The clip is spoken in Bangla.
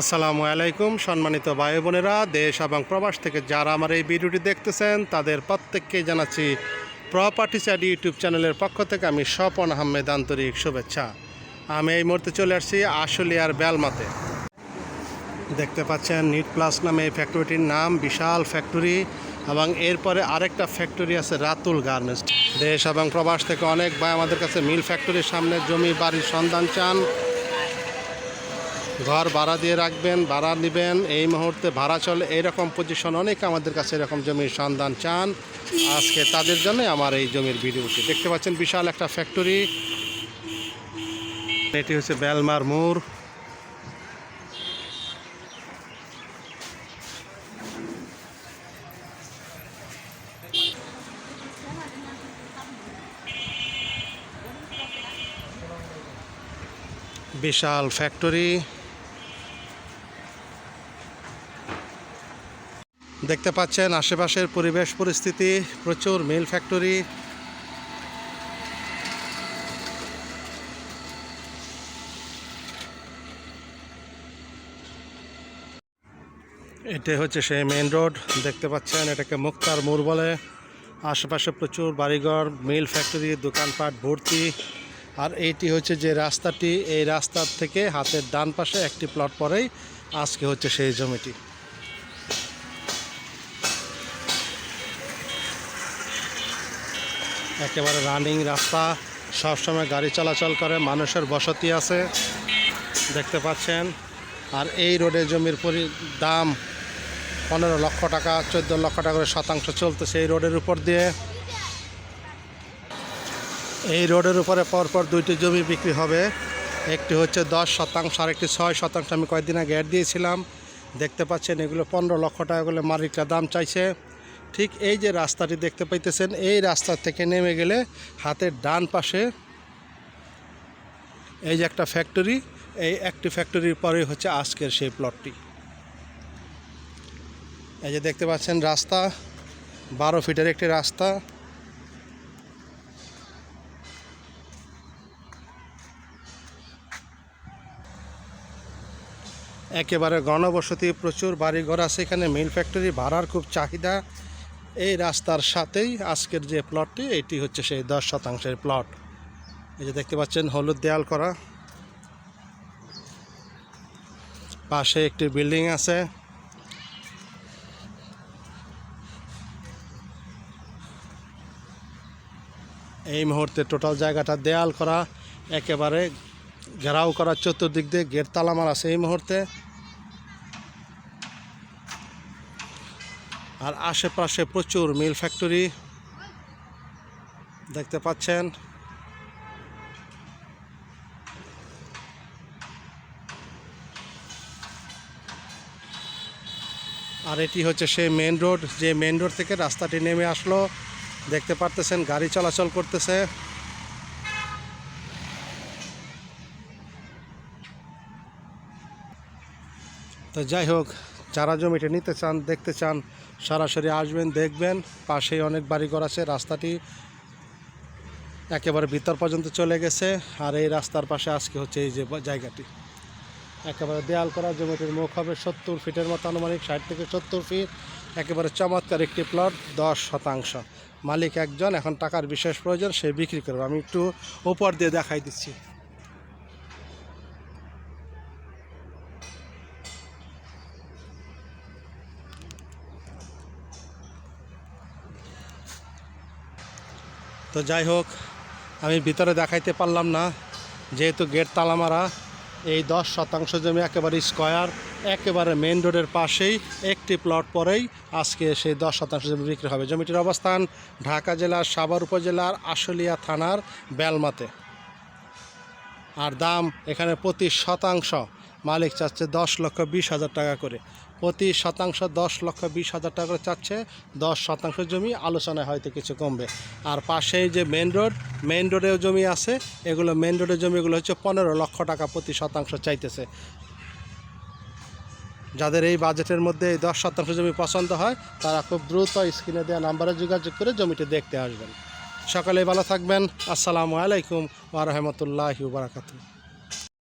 আসসালামু আলাইকুম, সম্মানিত ভাই বোনেরা, দেশ এবং প্রবাস থেকে যারা আমার এই ভিডিওটি দেখতেছেন, তাদের প্রত্যেককে জানাচ্ছি প্রপার্টি চার ইউটিউব চ্যানেলের পক্ষ থেকে আমি স্বপন আহমেদ আন্তরিক শুভেচ্ছা। আমি এই মুহূর্তে চলে আসছি আশুলিয়ার বেলমাতে। দেখতে পাচ্ছেন নিট প্লাস নামে এই ফ্যাক্টরিটির নাম, বিশাল ফ্যাক্টরি এবং এরপরে আরেকটা ফ্যাক্টরি আছে রাতুল গার্মেন্টস দেশ এবং প্রবাস থেকে অনেক ভাই আমাদের কাছে মিল ফ্যাক্টরির সামনে জমি বাড়ির সন্ধান চান। ঘর ভাড়া দিয়ে রাখবেন, ভাড়া নেবেন, এই মুহূর্তে ভাড়া চলে, এইরকম পজিশন অনেক আমাদের কাছে এরকম জমির সন্ধান চান। আজকে তাদের জন্য আমার এই জমির ভিডিওটি। দেখতে পাচ্ছেন বিশাল একটা ফ্যাক্টরি এটি হচ্ছে বেলমার মোড়। বিশাল ফ্যাক্টরি দেখতে পাচ্ছেন আশেপাশের পরিবেশ পরিস্থিতি, প্রচুর মিল ফ্যাক্টরি। এটা হচ্ছে সেই মেইন রোড দেখতে পাচ্ছেন এটাকে মুক্তার মোড় বলে। আশেপাশে প্রচুর বাড়িঘর, মিল ফ্যাক্টরি, দোকানপাট, ভর্তি। আর এইটি হচ্ছে যে রাস্তাটি, এই রাস্তার থেকে হাতের ডান পাশে একটি প্লট পরেই আজকে হচ্ছে সেই জমিটি। একেবারে রানিং রাস্তা, সবসময় গাড়ি চলাচল করে, মানুষের বসতি আছে, দেখতে পাচ্ছেন। আর এই রোডে জমির পরি, দাম পনেরো লক্ষ টাকা, চোদ্দ লক্ষ টাকা করে শতাংশ চলতেছে এই রোডের উপর দিয়ে। এই রোডের উপরে পরপর দুইটি জমি বিক্রি হবে। একটি হচ্ছে দশ শতাংশ আর একটি ছয় শতাংশ। আমি কয়েকদিন আগে অ্যাড দিয়েছিলাম। দেখতে পাচ্ছেন এগুলো পনেরো লক্ষ টাকা করে মালিকরা দাম চাইছে। ঠিক এই যে রাস্তাটি দেখতে পাইতেছেন, এই রাস্তা থেকে নেমে গেলে হাতের ডান পাশে এই যে একটা ফ্যাক্টরি এই একটি ফ্যাক্টরির পরে হচ্ছে আজকের সেই প্লটটি এই যে দেখতে পাচ্ছেন রাস্তা, বারো ফিটের একটি রাস্তা। একেবারে গণবসতি, প্রচুর বাড়িঘর আছে এখানে, মিল ফ্যাক্টরি ভাড়ার খুব চাহিদা। এই রাস্তার সাথেই আজকের যে প্লটটি এটি হচ্ছে সেই দশ শতাংশের প্লট এই যে দেখতে পাচ্ছেন, হলুদ দেয়াল করা। পাশে একটি বিল্ডিং আছে। এই মুহূর্তে টোটাল জায়গাটা দেয়াল করা, একেবারে ঘেরাও করা, চতুর্দিক দিয়ে গেট তালা মারা আছে এই মুহূর্তে। আর আশেপাশে প্রচুর মিল ফ্যাক্টরি দেখতে পাচ্ছেন। আর এটি হচ্ছে সেই মেন রোড, যে মেন রোড থেকে রাস্তাটি নেমে আসলো। দেখতে পারতেছেন, গাড়ি চলাচল করতেছে। তো যাই হোক যারা জমিটা নিতে চান, দেখতে চান, সরাসরি আসবেন, দেখবেন। পাশেই অনেক বাড়িঘর আছে, রাস্তাটি একেবারে ভিতর পর্যন্ত চলে গেছে। আর এই রাস্তার পাশে আজকে হচ্ছে এই যে জায়গাটি। একেবারে দেয়াল করা, জমিটির মুখ হবে সত্তর ফিটের মতো আনুমানিক, ষাট থেকে সত্তর ফিট। একেবারে চমৎকার একটি প্লট দশ শতাংশ। মালিক একজন, এখন টাকার বিশেষ প্রয়োজন, সে বিক্রি করবে। আমি একটু উপর দিয়ে দেখাই দিচ্ছি। তো যাই হোক, আমি ভিতরে দেখাইতে পারলাম না, যেহেতু গেট তালা মারা, এই দশ শতাংশ জমি একেবারে স্কোয়ার, একেবারে মেন রোডের পাশেই, একটি প্লট পরেই আজকে সেই দশ শতাংশ জমি বিক্রি হবে। জমিটির অবস্থান ঢাকা জেলার সাভার উপজেলার আশুলিয়া থানার বেলমাতে। আর দাম এখানে প্রতি শতাংশ মালিক চাচ্ছে দশ লক্ষ বিশ হাজার টাকা করে। প্রতি শতাংশ দশ লক্ষ বিশ হাজার টাকা করে চাচ্ছে, দশ শতাংশ জমি আলোচনায় হয়তো কিছু কমবে। আর পাশেই যে মেন রোড মেন রোডেও জমি আছে, এগুলো মেন রোডের জমিগুলো হচ্ছে পনেরো লক্ষ টাকা প্রতি শতাংশ চাইতেছে। যাদের এই বাজেটের মধ্যে এই দশ শতাংশ জমি পছন্দ হয়, তারা খুব দ্রুত স্ক্রিনে দেওয়া নাম্বারে যোগাযোগ করে জমিটি দেখতে আসবেন। সকালে ভালো থাকবেন। আসসালামু আলাইকুম ওয়া বারাকাতুহু।